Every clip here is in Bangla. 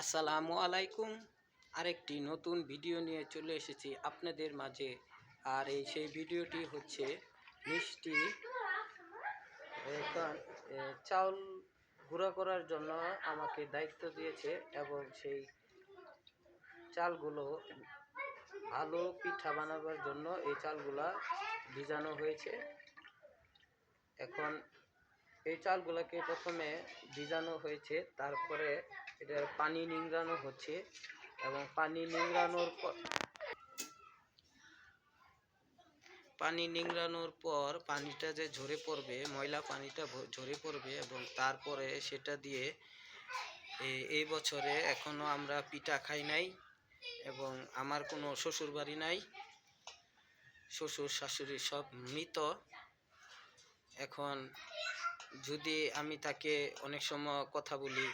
আসসালামু আলাইকুম। আরেকটি নতুন ভিডিও নিয়ে চলে এসেছি আপনাদের মাঝে। আর এই সেই ভিডিওটি হচ্ছে মিষ্টি চাউল গুঁড়া করার জন্য আমাকে দায়িত্ব দিয়েছে এবং সেই চালগুলো ভালো পিঠা বানাবার জন্য এই চালগুলা ভিজানো হয়েছে। এখন এই চালগুলোকে প্রথমে ভিজানো হয়েছে, তারপরে এটা পানি নিংড়ানো হচ্ছে এবং পানি নিংড়ানোর পর পানি নিংড়ানোর পর পানিটা যে ঝরে পড়বে, ময়লা পানিটা ঝরে পড়বে এবং তারপরে সেটা দিয়ে এই বছরে এখনও আমরা পিঠা খাই নাই এবং আমার কোনো শ্বশুর বাড়ি নাই, শ্বশুর শাশুড়ি সব মৃত। এখন যদি আমি তাকে অনেক সময় কথা বলি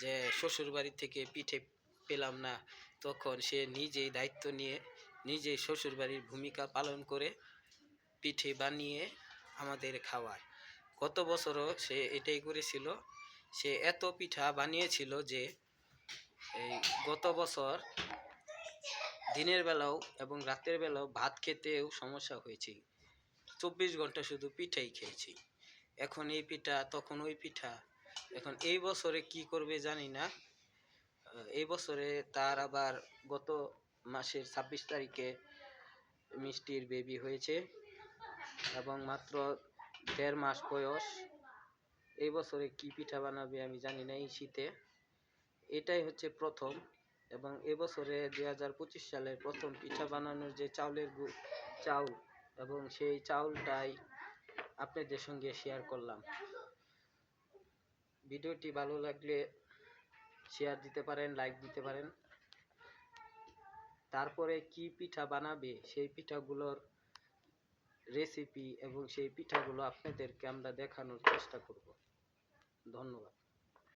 যে শ্বশুর বাড়ি থেকে পিঠে পেলাম না, তখন সে নিজেই দায়িত্ব নিয়ে নিজেই শ্বশুর বাড়ির ভূমিকা পালন করে পিঠে বানিয়ে আমাদের খাওয়ায়। গত বছরও সে এটাই করেছিল। সে এত পিঠা বানিয়েছিল যে এই গত বছর দিনের বেলাও এবং রাতের বেলাও ভাত খেতেও সমস্যা হয়েছে। চব্বিশ ঘণ্টা শুধু পিঠাই খেয়েছি। এখন এই পিঠা, তখন ওই পিঠা। এখন এই বছরে কি করবে জানি না। এই বছরে তার আবার গত মাসের ছাব্বিশ তারিখে মিষ্টির বেবি হয়েছে এবং মাত্র দেড় মাস বয়স। এই বছরে কি পিঠা বানাবে আমি জানি না এই শীতে। এটাই হচ্ছে প্রথম এবং এবছরে দুই হাজার পঁচিশ সালের প্রথম পিঠা বানানোর যে চাউলের চাউল এবং সেই চাউলটাই আপনাদের সঙ্গে শেয়ার করলাম। ভিডিওটি ভালো লাগলে শেয়ার দিতে পারেন লাইক দিতে পারেন। তারপরে কি পিঠা বানাবে, সেই পিঠাগুলোর রেসিপি এবং সেই পিঠাগুলো আপনাদেরকে আমরা দেখানোর চেষ্টা করব। ধন্যবাদ।